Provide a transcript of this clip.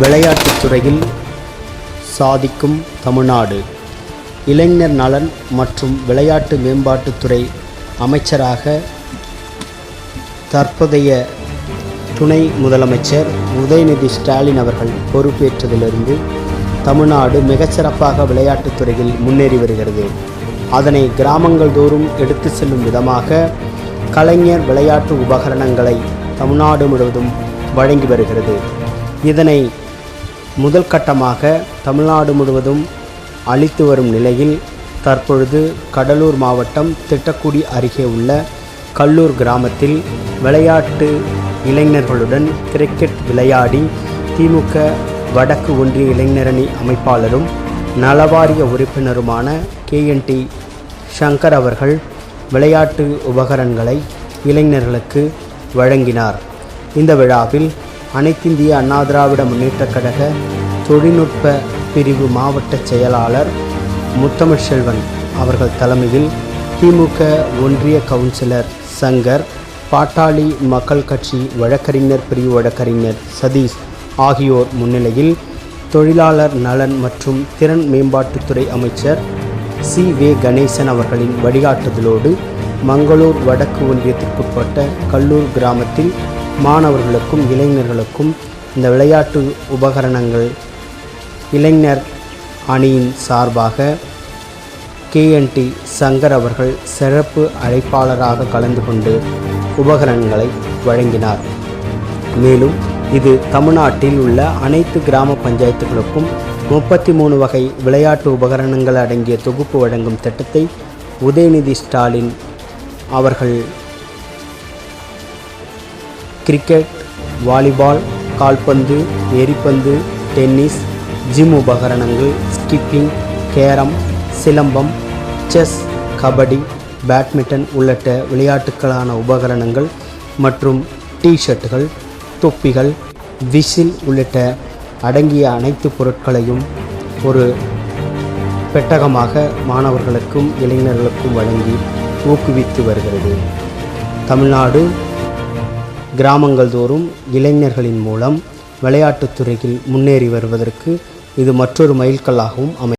விளையாட்டுத் துறையில் சாதிக்கும் தமிழ்நாடு. இளைஞர் நலன் மற்றும் விளையாட்டு மேம்பாட்டுத்துறை அமைச்சராக தற்போதைய துணை முதலமைச்சர் உதயநிதி ஸ்டாலின் அவர்கள் பொறுப்பேற்றதிலிருந்து தமிழ்நாடு மிகச்சிறப்பாக விளையாட்டுத் துறையில் முன்னேறி வருகிறது. அதனை கிராமங்கள் தோறும் எடுத்து செல்லும் விதமாக கலைஞர் விளையாட்டு உபகரணங்களை தமிழ்நாடு முழுவதும் வழங்கி வருகிறது. இதனை முதல் கட்டமாக தமிழ்நாடு முழுவதும் அளித்து வரும் நிலையில் தற்பொழுது கடலூர் மாவட்டம் திட்டக்குடி அருகே உள்ள கல்லூர் கிராமத்தில் விளையாட்டு இளைஞர்களுடன் கிரிக்கெட் விளையாடி திமுக வடக்கு ஒன்றிய இளைஞரணி அமைப்பாளரும் நலவாரிய உறுப்பினருமான கேஎன்டி சங்கர் அவர்கள் விளையாட்டு உபகரணங்களை இளைஞர்களுக்கு வழங்கினார். இந்த விழாவில் அனைத்திந்திய அண்ணா திராவிட முன்னேற்றக் கழக தொழில்நுட்ப பிரிவு மாவட்ட செயலாளர் முத்தமிழ் செல்வன் அவர்கள் தலைமையில் திமுக ஒன்றிய கவுன்சிலர் சங்கர் பாட்டாளி மக்கள் கட்சி வழக்கறிஞர் பிரிவு வழக்கறிஞர் சதீஷ் ஆகியோர் முன்னிலையில் தொழிலாளர் நலன் மற்றும் திறன் மேம்பாட்டுத்துறை அமைச்சர் சி. வே. கணேசன் அவர்களின் வழிகாட்டுதலோடு மங்களூர் வடக்கு ஒன்றியத்திற்குட்பட்ட கல்லூர் கிராமத்தில் மாணவர்களுக்கும் இளைஞர்களுக்கும் இந்த விளையாட்டு உபகரணங்கள் இளைஞர் அணியின் சார்பாக கேஎன்டி சங்கர் அவர்கள் சிறப்பு அழைப்பாளராக கலந்து கொண்டு உபகரணங்களை வழங்கினார். மேலும் இது தமிழ்நாட்டில் உள்ள அனைத்து கிராம பஞ்சாயத்துகளுக்கும் முப்பத்தி மூணு வகை விளையாட்டு உபகரணங்கள் அடங்கிய தொகுப்பு வழங்கும் திட்டத்தை உதயநிதி ஸ்டாலின் அவர்கள் கிரிக்கெட் வாலிபால் கால்பந்து எரிப்பந்து டென்னிஸ் ஜிம் உபகரணங்கள் skipping carrom silambam chess kabaddi badminton உள்ளிட்ட விளையாட்டுக்களான உபகரணங்கள் மற்றும் டிஷர்ட்டுகள் தொப்பிகள் விசில் உள்ளிட்ட அடங்கிய அனைத்து பொருட்களையும் ஒரு பெட்டகமாக மாணவர்களுக்கும் இளைஞர்களுக்கும் வழங்கி ஊக்குவித்து வருகிறது. தமிழ்நாடு கிராமங்கள் தோறும் இளைஞர்களின் மூலம் விளையாட்டுத் துறையில் முன்னேறி வருவதற்கு இது மற்றொரு மைல்கல்லாகவும் அமை